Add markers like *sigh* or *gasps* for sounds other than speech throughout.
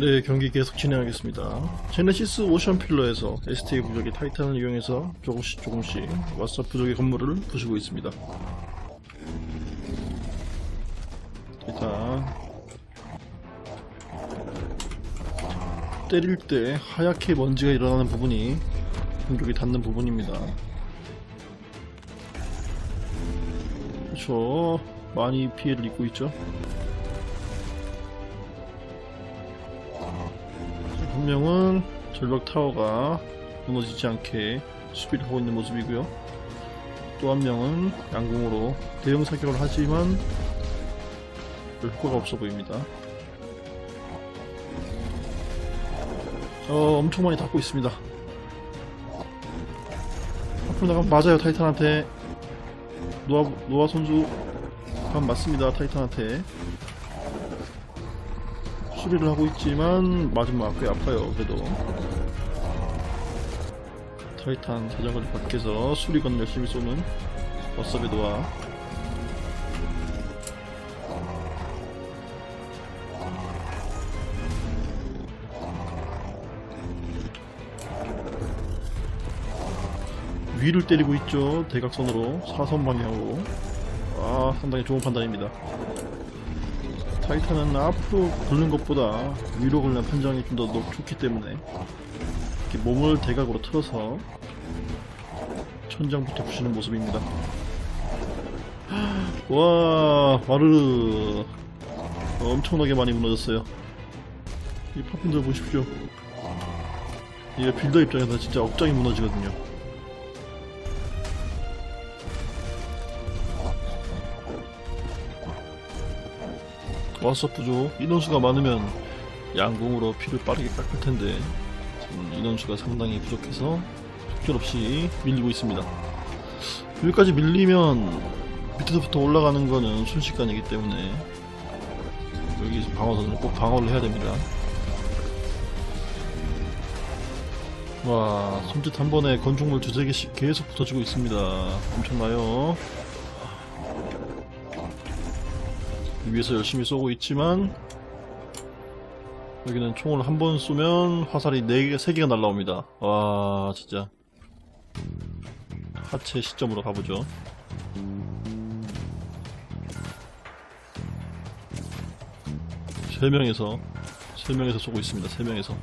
네, 경기 계속 진행하겠습니다. 제네시스 오션 필러에서 STA 부족이 타이탄을 이용해서 조금씩 조금씩 왓썹 부족의 건물을 부수고 있습니다. 타이탄 때릴 때 하얗게 먼지가 일어나는 부분이 공격이 닿는 부분입니다. 그렇죠. 많이 피해를 입고 있죠. 한 명은 절벽 타워가 무너지지 않게 수비를 하고 있는 모습이고요. 또 한 명은 양궁으로 대형 사격을 하지만 별 효과가 없어 보입니다. 어, 엄청 많이 닿고 있습니다. 앞으로 나가면 맞아요, 타이탄한테. 노아, 노아 선수 감 맞습니다, 타이탄한테. 수리를 하고 있지만 맞으면 꽤 아파요 그래도. 타이탄 자전거를 밖에서 수리건 열심히 쏘는 노아. 위를 때리고 있죠 대각선으로. 사선 방향으로. 아 상당히 좋은 판단입니다 타이탄은 앞으로 긁는 것보다 위로 긁는 판정이 좀 더 좋기 때문에 이렇게 몸을 대각으로 틀어서 천장부터 부시는 모습입니다. *gasps* 와 마르르 엄청나게 많이 무너졌어요. 이 파핀들 보십시오. 이게 빌더 입장에서 진짜 억장이 무너지거든요. 와서 부족 인원수가 많으면 양궁으로 피를 빠르게 깎을 텐데 지금 인원수가 상당히 부족해서 속절없이 밀리고 있습니다. 여기까지 밀리면 밑에서부터 올라가는 거는 순식간이기 때문에 여기서 방어선은 꼭 방어를 해야 됩니다. 와 손짓 한 번에 건축물 두세 개씩 계속 붙어지고 있습니다. 엄청나요. 위에서 열심히 쏘고 있지만 여기는 총을 한 번 쏘면 화살이 4개, 3개가 날라옵니다. 와 진짜 하체 시점으로 가보죠. 세 명에서 세 명에서 쏘고 있습니다. 세 명에서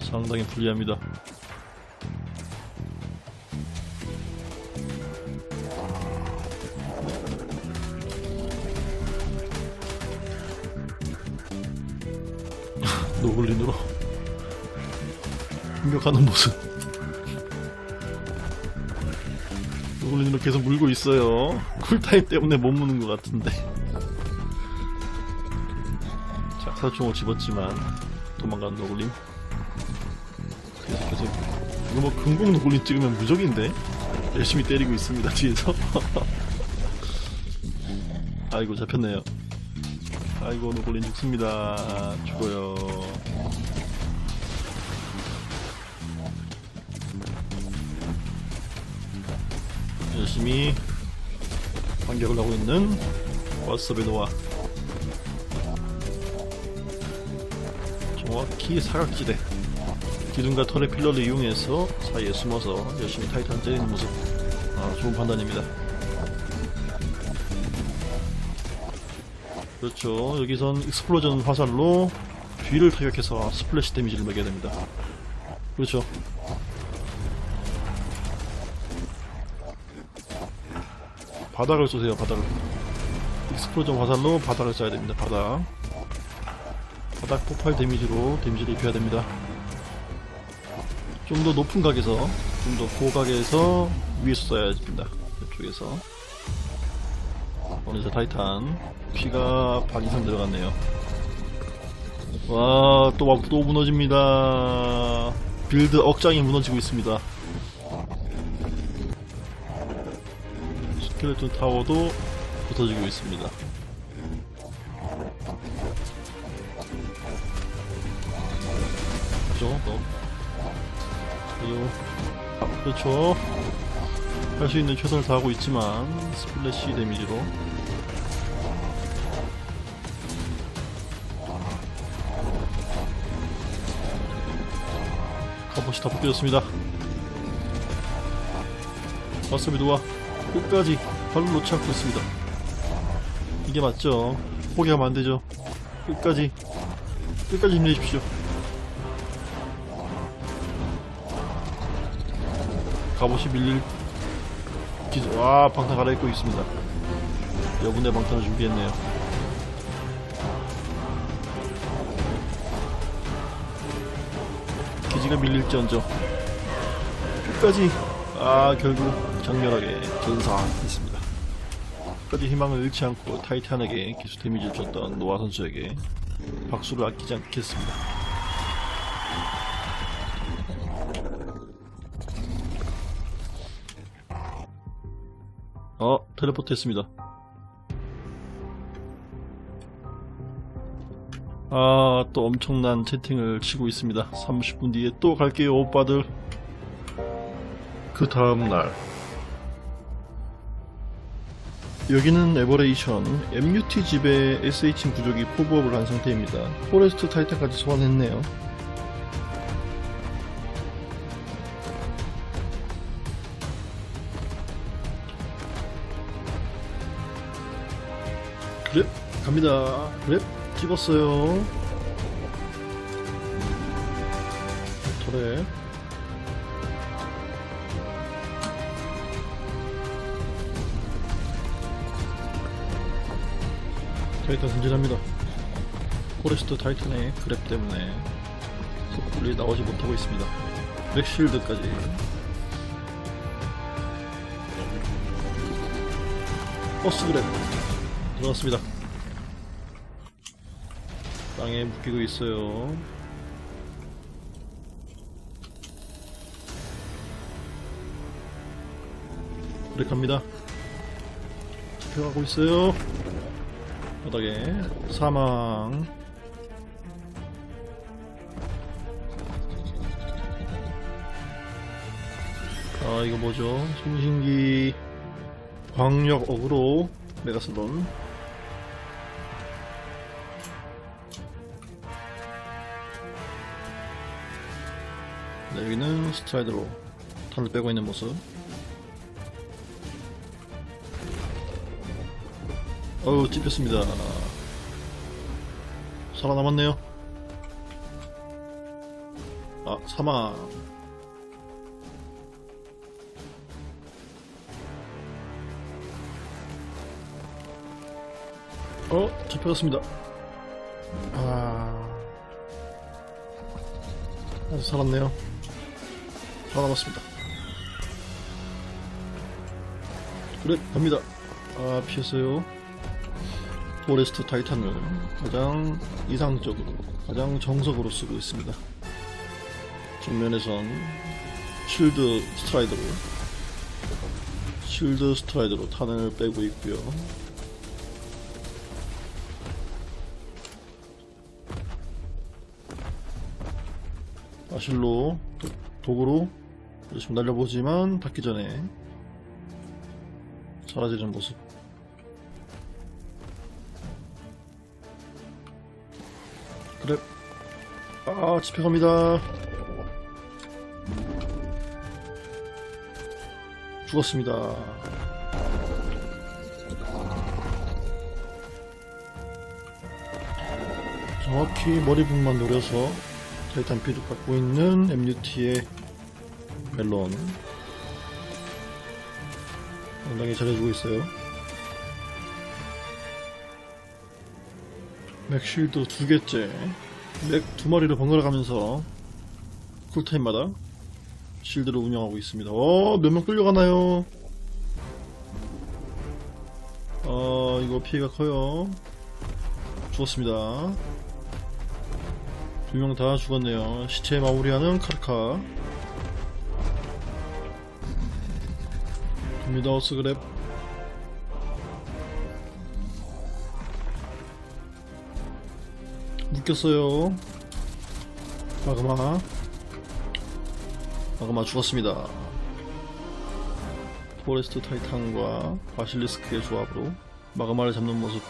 상당히 불리합니다. 공격하는 모습. 노블린으로 계속 물고 있어요. 쿨타임 때문에 못 무는 것 같은데. 작사총을 집었지만 도망가는 노블린. 계속 계속. 이거 뭐 금공 노블린 찍으면 무적인데? 열심히 때리고 있습니다 뒤에서. *laughs* 아이고 잡혔네요. 아이고 노골린 죽습니다. 죽어요 열심히 반격을 하고 있는 노아 정확히 사각지대 기둥과 털의 필러를 이용해서 사이에 숨어서 열심히 타이탄 때리는 모습 아, 좋은 판단입니다 그렇죠. 여기선 익스플로전 화살로 뒤를 타격해서 스플래시 데미지를 매겨야 됩니다. 그렇죠. 바닥을 쏘세요, 바닥을. 익스플로전 화살로 바닥을 쏴야 됩니다, 바닥. 바닥 폭발 데미지로 데미지를 입혀야 됩니다. 좀 더 높은 각에서, 좀 더 고각에서 위에서 쏴야 됩니다. 이쪽에서. 어느새 타이탄 피가 반 이상 들어갔네요. 와, 또, 막- 또 무너집니다. 빌드 억장이 무너지고 있습니다. 스켈레톤 타워도 붙어지고 있습니다. 그죠? 너. 그렇죠. 할 수 있는 최선을 다하고 있지만 스플래시 데미지로 갑옷이 다 벗겨졌습니다. 왔어 미도와 끝까지 발로 놓지 않고 있습니다. 이게 맞죠? 포기하면 안 되죠. 끝까지 끝까지 힘내십시오. 갑옷이 밀릴 기와 방탄 갈아입고 있습니다. 여분의 방탄을 준비했네요. 기지가 밀릴지언정 끝까지 아 결국 장렬하게 전사했습니다. 끝까지 희망을 잃지 않고 타이탄에게 기수 데미지를 줬던 노아 선수에게 박수를 아끼지 않겠습니다. 어, 텔레포트 했습니다. 아, 또 엄청난 채팅을 치고 있습니다. 30분 뒤에 또 갈게요, 오빠들. 그 다음날. 여기는 에버레이션, MUT 집에 SH 부족이 포부업을 한 상태입니다. 포레스트 타이탄까지 소환했네요. 그랩 갑니다. 그랩 찍었어요. 터렛. 타이탄 승진합니다. 포레스트 타이탄의 그랩 때문에 섣불리 나오지 못하고 있습니다. 백실드까지 버스 그랩 들어왔습니다. 땅에 묶이고 있어요. 그래 갑니다. 잡혀가고 있어요. 바닥에 사망. 아 이거 뭐죠? 송신기 광역 어그로 메가슬론 네, 여기는 스트라이드로 탄을 빼고 있는 모습. 어우, 찝혔습니다. 살아남았네요. 아, 사망. 어, 잡혀갔습니다. 아. 아주 살았네요. 살아남았습니다. 그래, 갑니다. 아, 피했어요. 포레스트 타이탄을 가장 이상적으로, 가장 정석으로 쓰고 있습니다. 정면에선 쉴드 스트라이더로, 쉴드 스트라이더로 탄을 빼고 있고요. 마실로 도, 도구로 열심히 날려보지만 닿기 전에 사라지는 모습 아 집행합니다. 죽었습니다. 정확히 머리 부분만 노려서 타이탄 피를 갖고 있는 MUT의 멜론. 상당히 잘해주고 있어요. 맥쉴드 두 개째 맥두 마리를 번갈아 가면서 쿨타임마다 실드를 운영하고 있습니다 어, 몇 명 끌려가나요? 어, 이거 피해가 커요 죽었습니다 두 명 다 죽었네요. 시체 마무리하는 카르카. 갑니다, 어스그랩. 묶였어요. 마그마. 마그마 죽었습니다. 포레스트 타이탄과 바실리스크의 조합으로 마그마를 잡는 모습.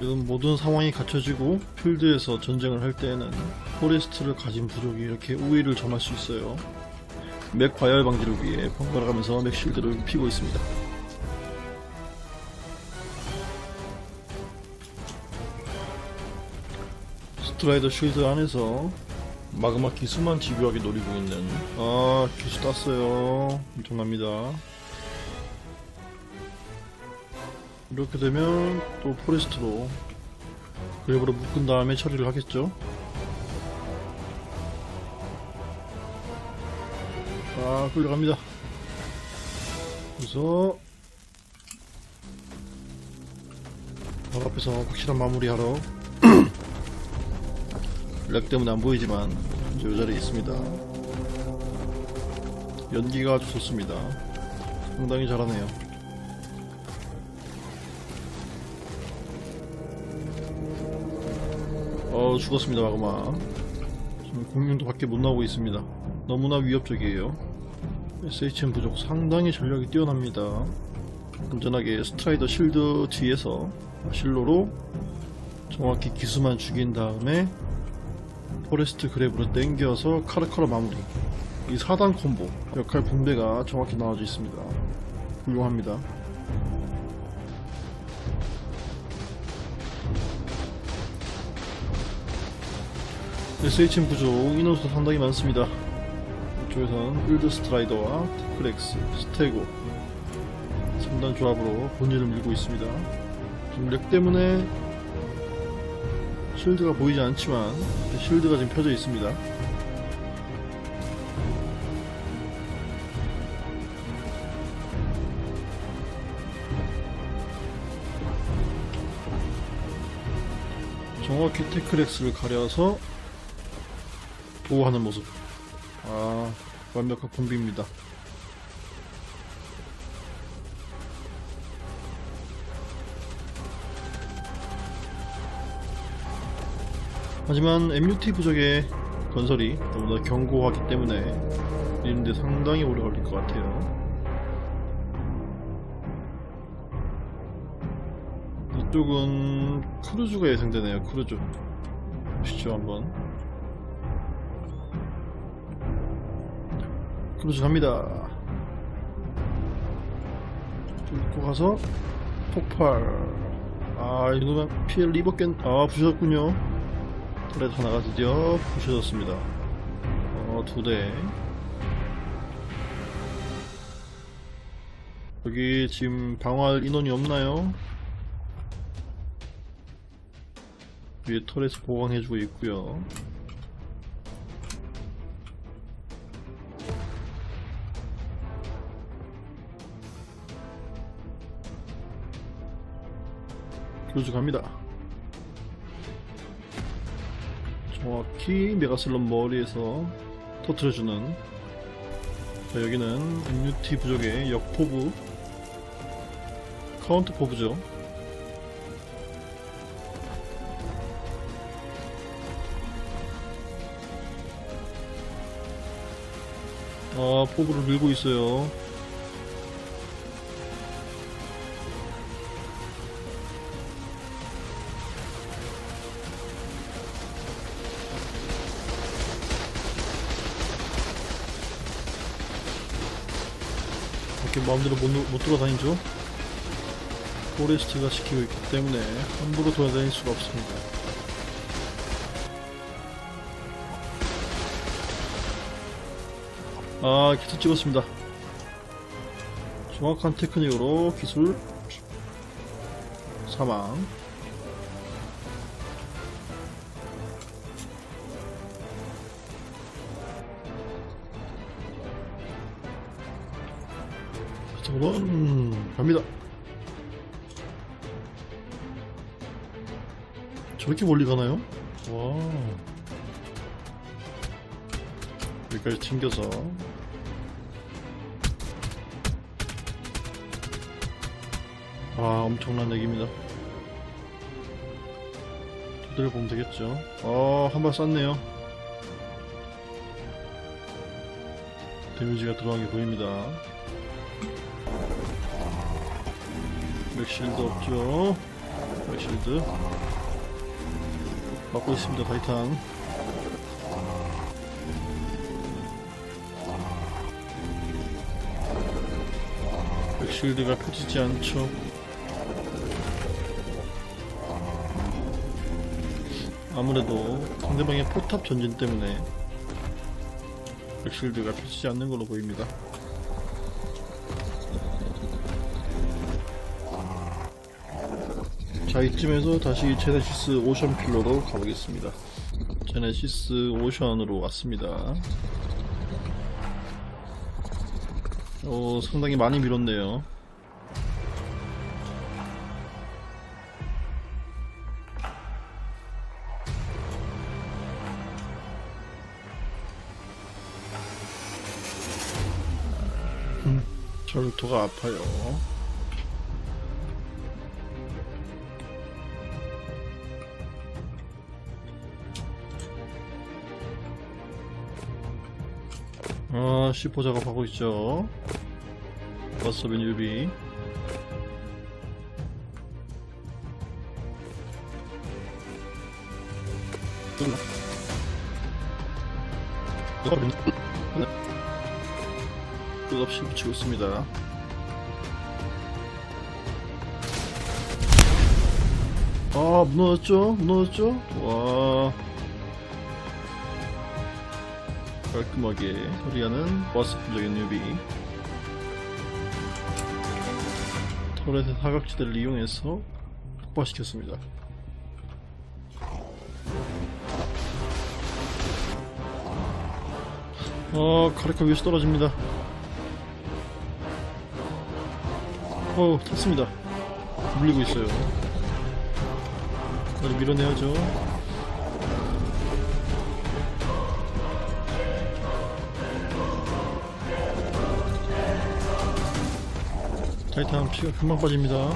이런 모든 상황이 갖춰지고 필드에서 전쟁을 할 때에는 포레스트를 가진 부족이 이렇게 우위를 점할 수 있어요. 맥 과열 방지를 위해 번갈아 가면서 맥 실드를 피고 있습니다. 스트라이더 쉴드 안에서 마그마 기수만 집요하게 노리고 있는. 아 기수 땄어요. 엄청납니다. 이렇게 되면 또 포레스트로 그랩으로 묶은 다음에 처리를 하겠죠? 아 끌려갑니다. 그래서 바로 앞에서 확실한 마무리하러 렉 때문에 안 보이지만 이 자리에 있습니다. 연기가 아주 좋습니다. 상당히 잘하네요. 어 죽었습니다 마그마. 지금 공룡도 밖에 못 나오고 있습니다. 너무나 위협적이에요. SHM 부족 상당히 전력이 뛰어납니다. 안전하게 스트라이더 실드 뒤에서 실로로 정확히 기수만 죽인 다음에 포레스트 그랩으로 땡겨서 카르카로 마무리. 이 4단 콤보 역할 분배가 정확히 나와져 있습니다. 훌륭합니다. SHM 부족 인원수도 상당히 많습니다. 이쪽에선 필드 스트라이더와 테크렉스, 스테고 3단 조합으로 본진을 밀고 있습니다. 렉 때문에 쉴드가 보이지 않지만 쉴드가 지금 펴져 있습니다. 정확히 테크렉스를 가려서 보호하는 모습. 아, 완벽한 콤비입니다. 하지만 MUT 부족의 건설이 너무나 견고하기 때문에 이런데 상당히 오래 걸릴 것 같아요. 이쪽은 크루즈가 예상되네요. 크루즈 보시죠 한번. 크루즈 갑니다. 뚫고 가서 폭발. 아 이거만 피해를 입었겠. 아 부셨군요. 터렛 하나가 드디어 부셔졌습니다. 어, 두 대. 여기 지금 방어할 인원이 없나요? 위에 터렛 보강해주고 있고요. 교주 갑니다. 정확히 메가슬론 머리에서 터트려주는 자 여기는 MUT 부족의 역포부. 카운트 포부죠. 아 포부를 밀고 있어요 이렇게 마음대로 못, 못 돌아다니죠 포레스트가 지키고 있기 때문에 함부로 돌아다닐 수가 없습니다. 아 기술 찍었습니다. 정확한 테크닉으로 기술 사망 저번 갑니다. 저렇게 멀리 가나요? 와. 여기까지 챙겨서. 와, 엄청난 얘기입니다. 두드려 보면 되겠죠. 어, 한발 쐈네요. 데미지가 들어간 게 보입니다. 실도 없죠. 렉실드. 막고 있습니다 타이탄 렉실드가 펴지지 않죠. 아무래도 상대방의 포탑 전진 때문에 렉실드가 펴지지 않는 걸로 보입니다 자 이쯤에서 다시 제네시스 오션 필러로 가보겠습니다. 제네시스 오션으로 왔습니다. 어 상당히 많이 밀었네요. 음, 절도가 아파요 아, C4 작업하고 있죠. 버스빈 유비. 끝없이 붙이고 있습니다. 아, 무너졌죠? 무너졌죠? 와. 깔끔하게 처리하는 버스적인 유비. 터렛의 사각지대를 이용해서 폭발시켰습니다. 어 카레카 위에서 떨어집니다. 어 탔습니다. 물리고 있어요. 빨리 밀어내야죠 타이탄 피가 금방 빠집니다.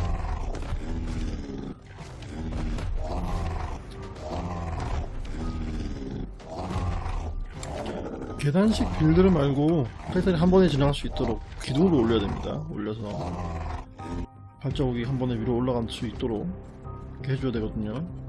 계단식 빌드를 말고 타이탄이 한 번에 지나갈 수 있도록 기둥으로 올려야 됩니다. 올려서 발자국이 한 번에 위로 올라갈 수 있도록 이렇게 해줘야 되거든요.